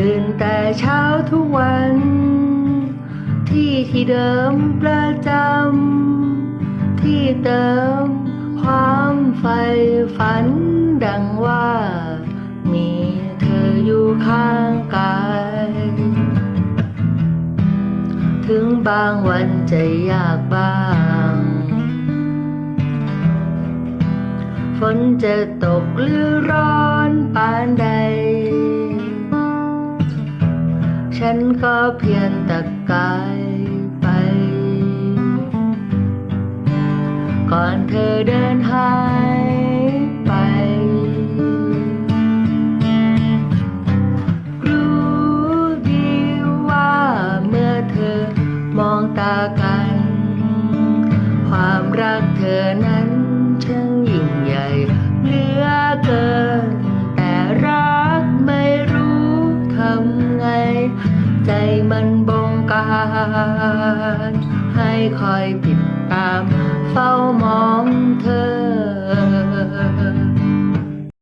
ตื่นแต่เช้าทุกวัน ที่ที่เดิมประจำที่เติมความใฝ่ฝันดังว่า มีเธออยู่ข้างกาย ถึงบางวันจะยากบ้างฝนจะตกหรือ ฉันก็เพียงตะกายไป ก่อนเธอเดินหายไป รู้ดีว่าเมื่อเธอมองตากัน ความรักเธอนั้น ใจมันบงการ ให้คอยติดตามเฝ้ามอง